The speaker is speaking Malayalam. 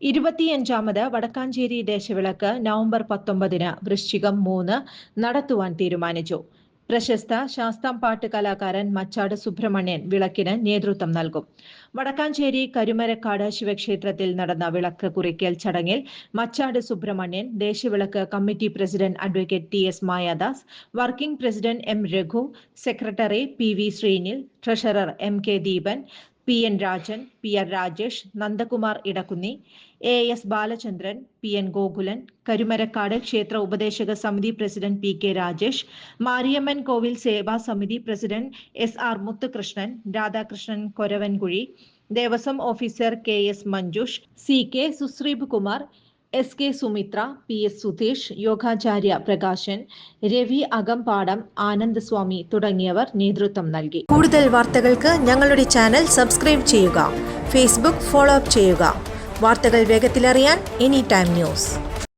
ഇരുപത്തിയഞ്ചാമത് വടക്കാഞ്ചേരി ദേശവിളക്ക് നവംബർ പത്തൊമ്പതിന് വൃശ്ചികം മൂന്ന് നടത്തുവാൻ തീരുമാനിച്ചു. പ്രശസ്ത ശാസ്താം പാട്ട് കലാകാരൻ മച്ചാട് സുബ്രഹ്മണ്യൻ വിളക്കിന് നേതൃത്വം നൽകും. വടക്കാഞ്ചേരി കരുമരക്കാട് ശിവക്ഷേത്രത്തിൽ നടന്ന വിളക്ക് കുറിക്കൽ ചടങ്ങിൽ Machad Subramanian ദേശവിളക്ക് committee president advocate T S Mayadas working president M Raghu secretary P V Sreenil treasurer M K Deepan P N Rajan P R Rajesh Nandakumar Edakkunni A S Balachandran P N Gokulan Karumarakkad ക്ഷേത്ര ഉപദേശക സമിതി president P K Rajesh Mariamman കോവിൽ സേവാ സമിതി president S R Muthukrishnan Radhakrishnan Koravankuzhi Devaswom officer K S Manjush C K Sushreeb Kumar S K Sumithra P S Sudheesh യോഗാചാര്യ Prakashan Ravi Akampadam Anand Swami തുടങ്ങിയവർ നേതൃത്വം നൽകി. കൂടുതൽ വാർത്തകൾക്ക് ഞങ്ങളുടെ ചാനൽ സബ്സ്ക്രൈബ് ചെയ്യുക. ഫേസ്ബുക്ക് ഫോളോ അപ്പ് ചെയ്യുക. വാർത്തകൾ വേഗത്തിലറിയാൻ എനി ടൈം ന്യൂസ്